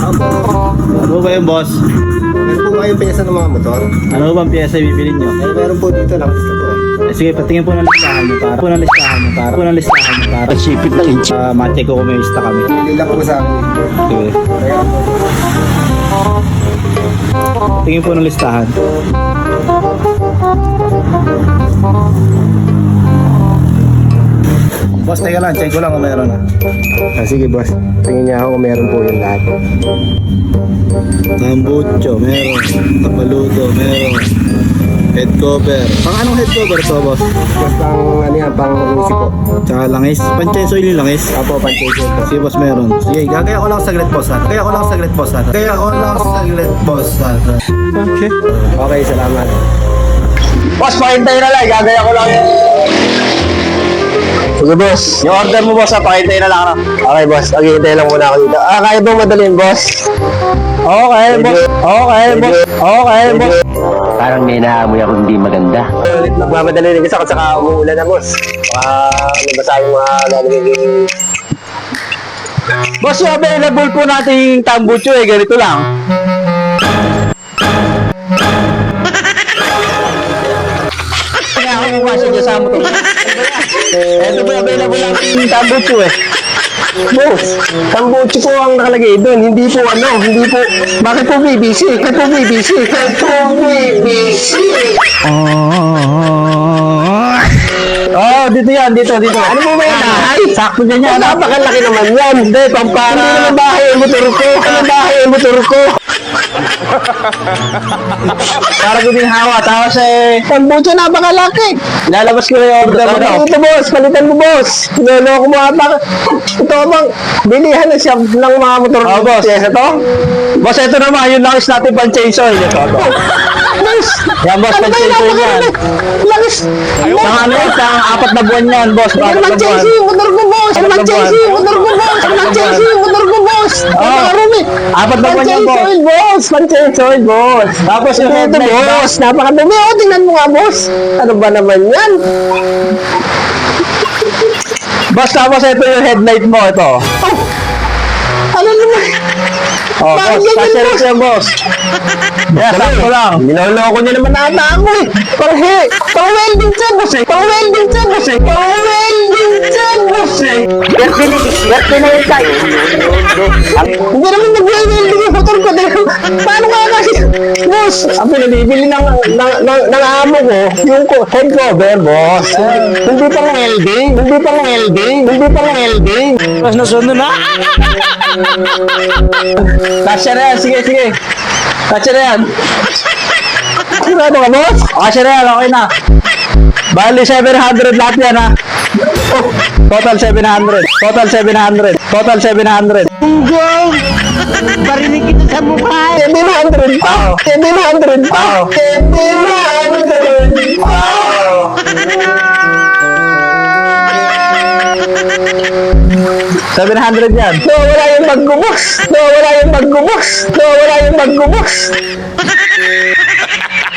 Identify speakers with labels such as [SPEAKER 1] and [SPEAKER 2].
[SPEAKER 1] Ano ba yung boss?
[SPEAKER 2] Meron po kayong pyesa ng mga motor?
[SPEAKER 1] Ano bang pyesa bibili nyo?
[SPEAKER 2] Eh, meron po dito lang. Gusto ko.
[SPEAKER 1] Eh, sige, patingin po ng listahan nyo para. Po ng listahan nyo para. Po ng listahan nyo para.
[SPEAKER 3] Sipit ng inch.
[SPEAKER 1] Uh, mate ko kung may lista kami.
[SPEAKER 2] Hindi lang po sa akin.
[SPEAKER 1] Sige.
[SPEAKER 2] Po.
[SPEAKER 1] Tingin po ng listahan. Boss, teka lang. Check ko lang kung meron na.
[SPEAKER 2] Ah, sige boss. Tingin niya ako kung meron po yung lahat.
[SPEAKER 1] Tambucho, meron. Tapaludo, meron. Head cover. Pang anong head cover to, boss?
[SPEAKER 2] Boss, pang ano yan, pang usi po.
[SPEAKER 1] Tsaka langis. Panchenso yung langis.
[SPEAKER 2] Apo, panchase po.
[SPEAKER 1] Sige, boss, meron. Sige, gagaya ko lang saglit, boss. ha? Gagaya ko lang saglit, boss. ha? Gagaya ko lang saglit, boss. ha? Okay.
[SPEAKER 2] Okay, salamat.
[SPEAKER 3] Boss, pakintay na lang. Gagaya ko lang yan. Sige, boss. Yung order mo, boss, ha? Pakintay na lang. Ano?
[SPEAKER 2] Okay, boss. Maghihintay lang muna ako dito. Ah, kaya bang madalhin, boss?
[SPEAKER 3] Okay, boss. Okay, boss. Okay, boss.
[SPEAKER 4] Parang may naamoy ako hindi maganda.
[SPEAKER 2] Magmamadali rin kasi ako saka umuulan na, boss. Baka nabasa yung mga lalagay dito.
[SPEAKER 3] Boss, yung available po nating tambucho eh. Ganito lang. Mo to. Ito yung available nating tambucho eh.
[SPEAKER 2] Boss, tambuchi po ang nakalagay doon. Hindi po ano, hindi po. Bakit po BBC? Bakit po BBC? Bakit po BBC?
[SPEAKER 3] Oh, dito yan, dito, dito.
[SPEAKER 2] Ano po ba yan? Ay,
[SPEAKER 3] Sakto dyan yan.
[SPEAKER 2] Ano, napakalaki naman yan.
[SPEAKER 3] Hindi, pampara.
[SPEAKER 2] Hindi naman bahay ang motor ko. Ano bahay ang motor ko?
[SPEAKER 3] Para ko din hawa. Tapos eh,
[SPEAKER 2] Tambuchi napakalaki.
[SPEAKER 3] lalabas ko na yung order mo to.
[SPEAKER 2] Ito boss, palitan mo boss. Niloloko mo ata. Ito bang bilihan na siya ng mga motor.
[SPEAKER 3] Oh, boss.
[SPEAKER 2] Yes, ito?
[SPEAKER 3] Boss, ito naman, yung langis natin pang chainsaw. Ito, ito.
[SPEAKER 2] Boss!
[SPEAKER 3] Yan, boss,
[SPEAKER 2] Ano
[SPEAKER 3] pang chainsaw yan.
[SPEAKER 2] Langis!
[SPEAKER 3] Ang ano, isang apat na buwan yan, boss.
[SPEAKER 2] Ano
[SPEAKER 3] Apat na buwan.
[SPEAKER 2] Motor ko boss? Ano
[SPEAKER 3] Apat na
[SPEAKER 2] Chelsea motor ko boss? Ano
[SPEAKER 3] na
[SPEAKER 2] Chelsea motor ko boss?
[SPEAKER 3] Oh. Apat na buwan yan, boss.
[SPEAKER 2] Boss! Oil, boss!
[SPEAKER 3] Tapos yung headlight,
[SPEAKER 2] boss! Napakadumi. O, tingnan mo nga boss! Ano ba naman yan?
[SPEAKER 3] Boss, tapos ito yung headlight mo, ito.
[SPEAKER 2] Oh! Ano naman?
[SPEAKER 3] Oh,
[SPEAKER 2] Bakit
[SPEAKER 3] boss,
[SPEAKER 2] ganyan,
[SPEAKER 3] kasya rin
[SPEAKER 2] boss?
[SPEAKER 3] siya, boss. Yan, sakto lang.
[SPEAKER 2] Niloloko niya naman ata ako eh. Parang he, pang welding siya boss eh. Pang welding siya boss eh. Pang welding siya boss eh.
[SPEAKER 4] Swerte na yun tayo.
[SPEAKER 2] Hindi naman nag-welding yung motor ko. Dahil, paano kaya kasi, boss, ang pinabibili ng, ng, ng, ng amo ko, yung ko, head cover, boss. Hindi pang welding, hindi pang welding, hindi pang welding.
[SPEAKER 3] Boss, nasunod na. Kasya na yan, sige, sige. Kasya na yan.
[SPEAKER 2] Sigurado ka, boss?
[SPEAKER 3] Kasya na yan, okay na. Bali, 700 lahat yan, ha. Total 700. Total 700. Total 700.
[SPEAKER 2] Barinig kita sa mukha. 700 pa. 700 pa. 700 pa.
[SPEAKER 3] 700 yan.
[SPEAKER 2] Nawawala yung maggubos. Nawawala yung maggubos. Nawawala yung maggubos. Nawawala